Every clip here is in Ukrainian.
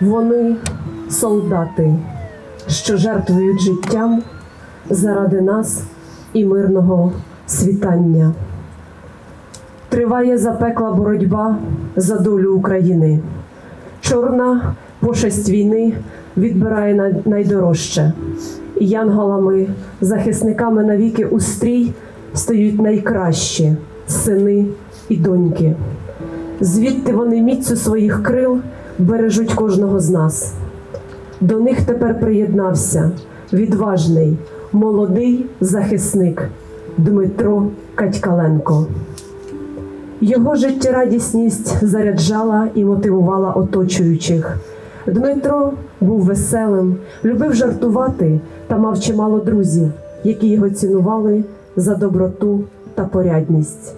Вони солдати, що жертвують життям заради нас і мирного світання. Триває запекла боротьба за долю України. Чорна пошесть війни відбирає найдорожче. І янголами, захисниками навіки у стрій стають найкращі сини і доньки. Звідти вони міцю своїх крил бережуть кожного з нас. До них тепер приєднався відважний, молодий захисник Дмитро Катькаленко. Його життєрадісність заряджала і мотивувала оточуючих. Дмитро був веселим, любив жартувати та мав чимало друзів, які його цінували за доброту та порядність.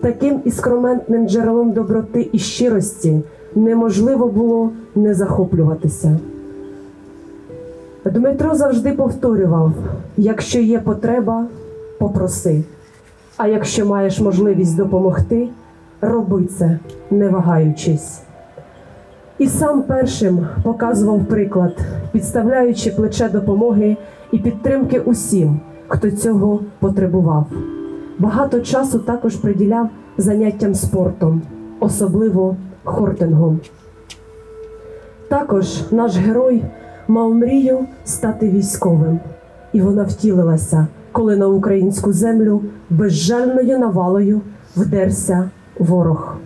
Таким іскрометним джерелом доброти і щирості неможливо було не захоплюватися. Дмитро завжди повторював: якщо є потреба, попроси. А якщо маєш можливість допомогти, роби це, не вагаючись. І сам першим показував приклад, підставляючи плече допомоги і підтримки усім, хто цього потребував. Багато часу також приділяв заняттям спортом, особливо хортингом. Також наш герой мав мрію стати військовим, і вона втілилася, коли на українську землю безжальною навалою вдерся ворог.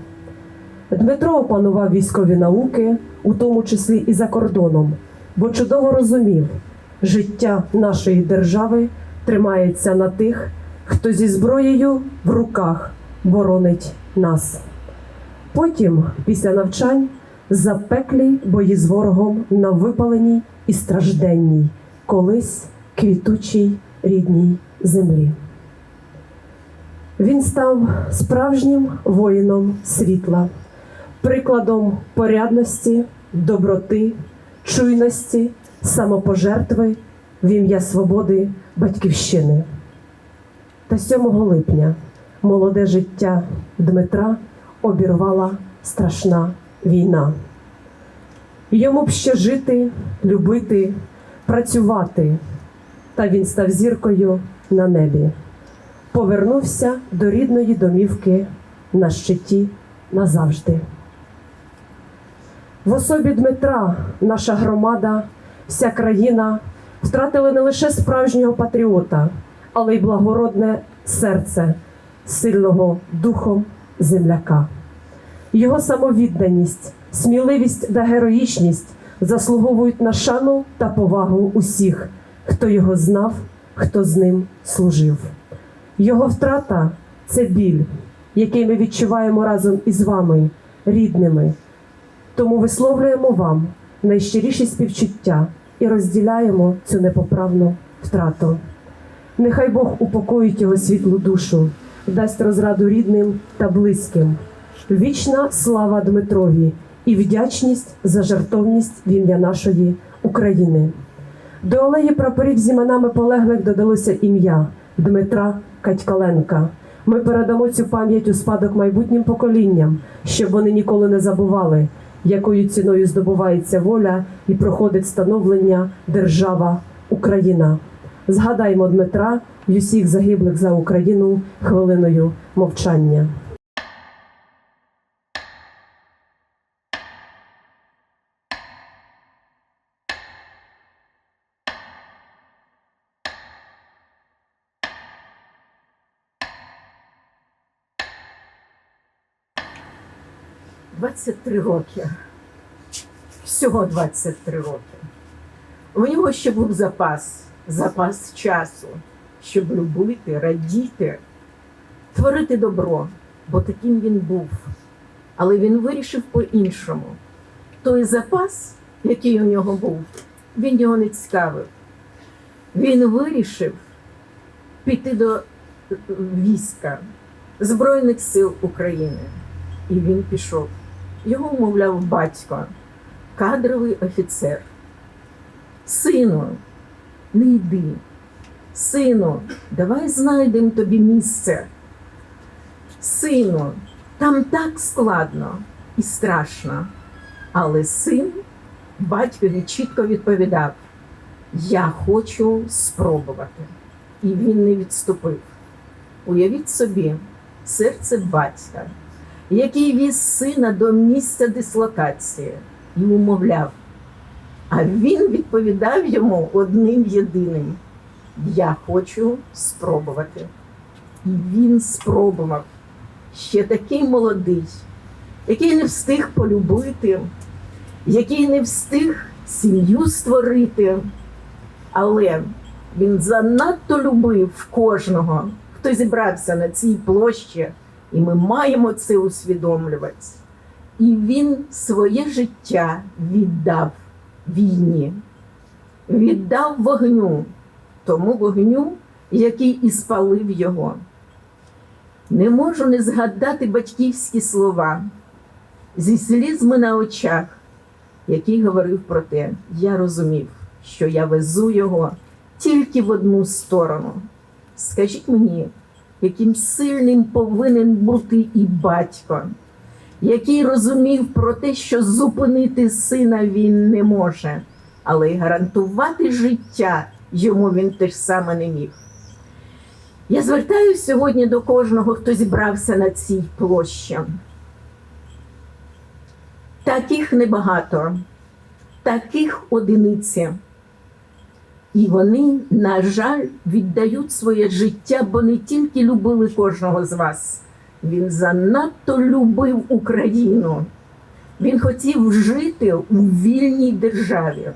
Дмитро опанував військові науки, у тому числі і за кордоном, бо чудово розумів, життя нашої держави тримається на тих, хто зі зброєю в руках боронить нас. Потім, після навчань, запеклі бої з ворогом на випаленій і стражденній, колись квітучій рідній землі. Він став справжнім воїном світла, прикладом порядності, доброти, чуйності, самопожертви в ім'я свободи батьківщини. Та 7 липня молоде життя Дмитра обірвала страшна війна. Йому б ще жити, любити, працювати, та він став зіркою на небі. Повернувся до рідної домівки на щиті назавжди. В особі Дмитра наша громада, вся країна втратили не лише справжнього патріота, але й благородне серце сильного духом земляка. Його самовідданість, сміливість та героїчність заслуговують на шану та повагу усіх, хто його знав, хто з ним служив. Його втрата це біль, який ми відчуваємо разом із вами, рідними. Тому висловлюємо вам найщиріші співчуття і розділяємо цю непоправну втрату. Нехай Бог упокоїть його світлу душу, дасть розраду рідним та близьким. Вічна слава Дмитрові і вдячність за жертовність в ім'я нашої України. До алеї прапорів з іменами полеглих додалося ім'я Дмитра Катькаленка. Ми передамо цю пам'ять у спадок майбутнім поколінням, щоб вони ніколи не забували, якою ціною здобувається воля і проходить становлення держава Україна. Згадаймо Дмитра й усіх загиблих за Україну хвилиною мовчання. – 23 роки. Всього 23 роки. У нього ще був запас, запас часу, щоб любити, радіти, творити добро, бо таким він був. Але він вирішив по-іншому. Той запас, який у нього був, він його не цікавив. Він вирішив піти до е, війська Збройних сил України. І він пішов. Його умовляв батько, кадровий офіцер. Сину, не йди. Сину, давай знайдемо тобі місце. Сину, там так складно і страшно. Але син батькові чітко відповідав: Я хочу спробувати. І він не відступив. Уявіть собі, серце батька, який віз сина до місця дислокації і умовляв. А він відповідав йому одним єдиним: Я хочу спробувати. І він спробував ще такий молодий, який не встиг полюбити, який не встиг сім'ю створити, але він занадто любив кожного, хто зібрався на цій площі, і ми маємо це усвідомлювати. І він своє життя віддав війні, віддав вогню, тому вогню, який і спалив його. Не можу не згадати батьківські слова зі слізми на очах, який говорив про те, я розумів, що я везу його тільки в одну сторону. Скажіть мені, яким сильним повинен бути і батько, який розумів про те, що зупинити сина він не може, але й гарантувати життя йому він теж саме не міг. Я звертаюся сьогодні до кожного, хто зібрався на цій площі. Таких небагато, таких одиниці. І вони, на жаль, віддають своє життя, бо не тільки любили кожного з вас. Він занадто любив Україну. Він хотів жити у вільній державі.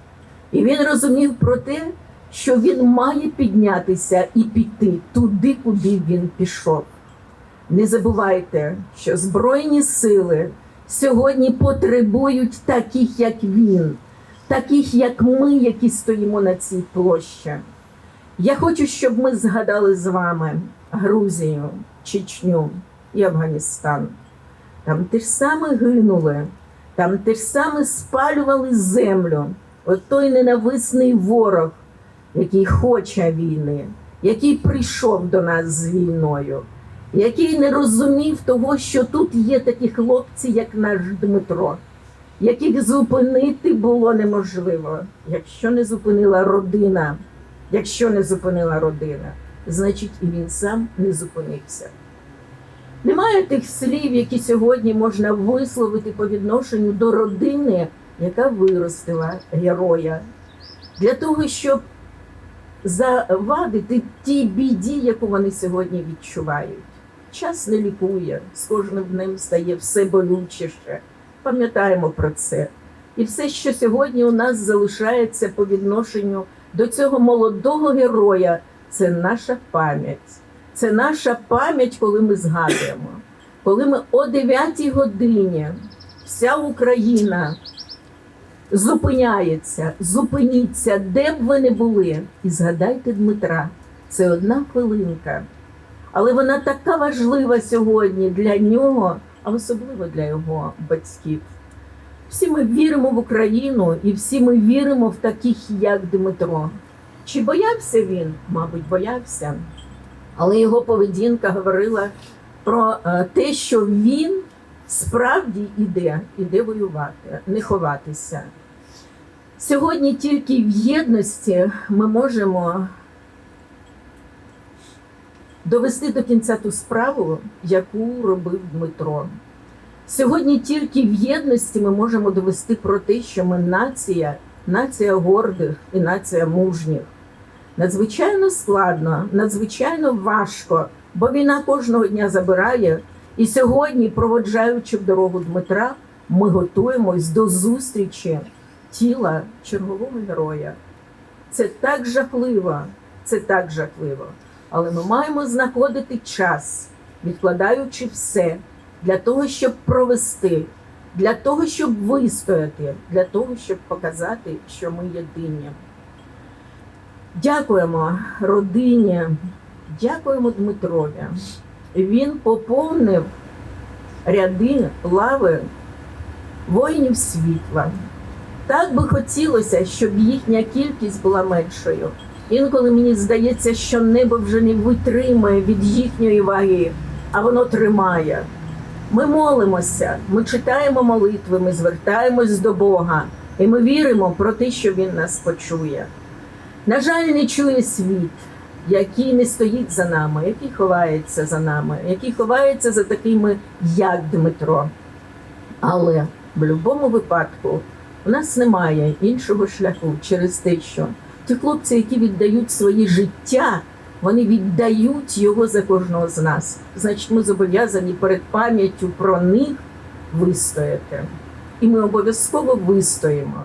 І він розумів про те, що він має піднятися і піти туди, куди він пішов. Не забувайте, що Збройні сили сьогодні потребують таких, як він, таких, як ми, які стоїмо на цій площі. Я хочу, щоб ми згадали з вами Грузію, Чечню і Афганістан. Там те ж саме гинули, там те ж саме спалювали землю. От той ненависний ворог, який хоче війни, який прийшов до нас з війною, який не розумів того, що тут є такі хлопці, як наш Дмитро, яких зупинити було неможливо. Якщо не зупинила родина, якщо не зупинила родина, значить і він сам не зупинився. Немає тих слів, які сьогодні можна висловити по відношенню до родини, яка виростила героя, для того, щоб завадити тій біді, яку вони сьогодні відчувають. Час не лікує, з кожним днем стає все болючіше. Пам'ятаємо про це. І все, що сьогодні у нас залишається по відношенню до цього молодого героя, це наша пам'ять. Це наша пам'ять, коли ми згадуємо, коли ми о 9 годині вся Україна зупиняється, зупиніться, де б ви не були, і згадайте Дмитра. Це одна хвилинка. Але вона така важлива сьогодні для нього, а особливо для його батьків. Всі ми віримо в Україну і всі ми віримо в таких, як Дмитро. Чи боявся він? Мабуть, боявся. Але його поведінка говорила про е, те, що він справді іде, іде воювати, не ховатися. Сьогодні тільки в єдності ми можемо довести до кінця ту справу, яку робив Дмитро. Сьогодні тільки в єдності ми можемо довести про те, що ми нація, нація гордих і нація мужніх. Надзвичайно складно, надзвичайно важко, бо війна кожного дня забирає. І сьогодні, проводжаючи дорогу Дмитра, ми готуємось до зустрічі тіла чергового героя. Це так жахливо, це так жахливо. Але ми маємо знаходити час, відкладаючи все для того, щоб провести, для того, щоб вистояти, для того, щоб показати, що ми єдині. Дякуємо родині, дякуємо Дмитрові. Він поповнив ряди лави воїнів світла. Так би хотілося, щоб їхня кількість була меншою. Інколи мені здається, що небо вже не витримує від їхньої ваги, а воно тримає. Ми молимося, ми читаємо молитви, ми звертаємось до Бога, І ми віримо про те, що він нас почує. На жаль, не чує світ, який не стоїть за нами, який ховається за нами, який ховається за такими, як Дмитро. Але в будь-якому випадку у нас немає іншого шляху через те, що ті хлопці, які віддають своє життя, вони віддають його за кожного з нас. Значить, ми зобов'язані перед пам'яттю про них вистояти. І ми обов'язково вистоїмо.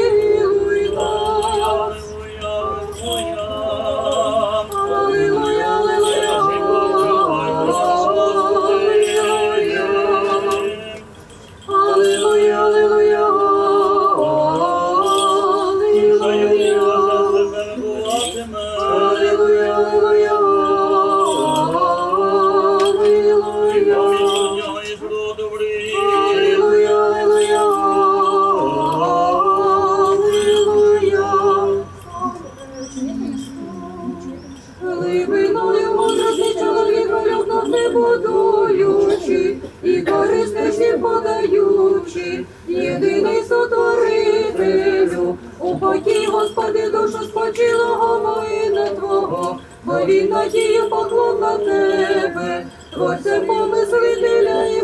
надію поклон на Тебе, Творця помислителя і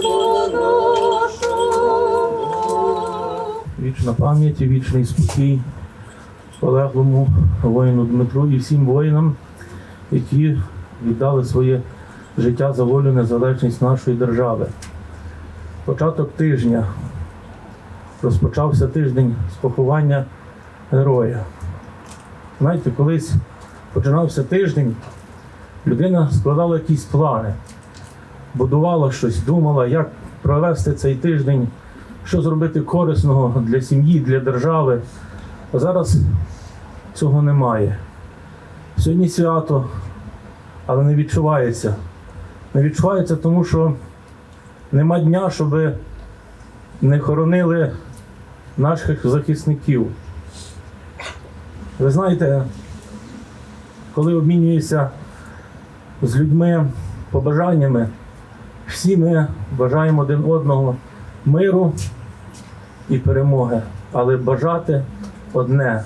нашого. Вічна пам'ять і вічний спокій полеглому воїну Дмитру і всім воїнам, які віддали своє життя за волю незалежність нашої держави. Початок тижня розпочався тиждень з поховання героя. Знаєте, колись починався тиждень, людина складала якісь плани, будувала щось, думала, як провести цей тиждень що зробити корисного для сім'ї, для держави. А зараз цього немає. Сьогодні свято, але не відчувається. Не відчувається, тому що нема дня, щоб не хоронили наших захисників. Ви знаєте, коли обмінюєшся з людьми побажаннями, всі ми бажаємо один одного миру і перемоги, але бажати одне,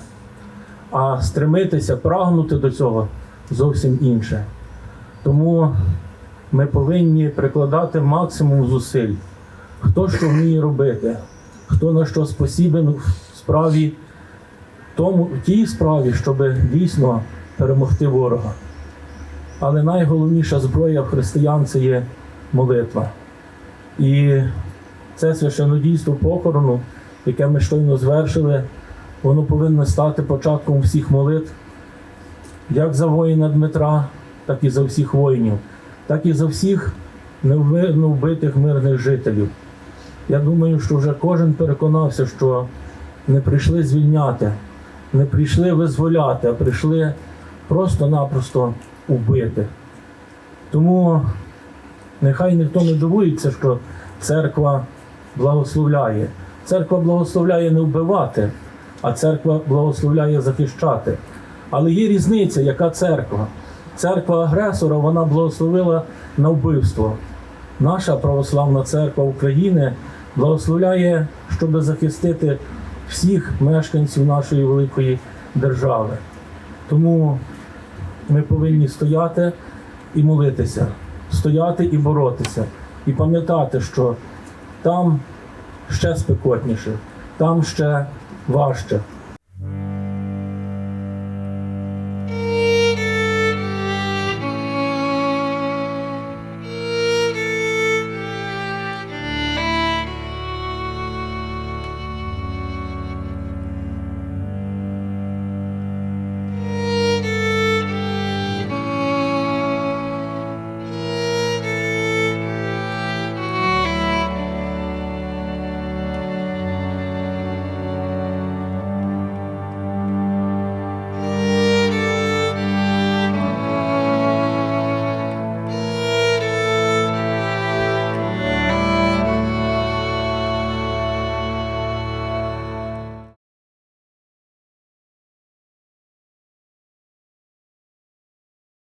а стремитися, прагнути до цього зовсім інше. Тому ми повинні прикладати максимум зусиль. Хто що вміє робити, хто на що спосібен в справі, тому, в тій справі, щоб дійсно перемогти ворога. Але найголовніша зброя в християн це є молитва. І це священодійство похорону, яке ми щойно звершили, воно повинно стати початком всіх молитв, як за воїна Дмитра, так і за всіх воїнів, так і за всіх невмирно вбитих мирних жителів. Я думаю, що вже кожен переконався, що не прийшли звільняти, не прийшли визволяти, а прийшли просто-напросто убити. Тому нехай ніхто не дивується, що церква благословляє. Церква благословляє не вбивати, а церква благословляє захищати. Але є різниця, яка церква. Церква агресора вона благословила на вбивство. Наша православна церква України благословляє, щоб захистити всіх мешканців нашої великої держави. Тому ми повинні стояти і молитися, стояти і боротися, і пам'ятати, що там ще спекотніше, там ще важче,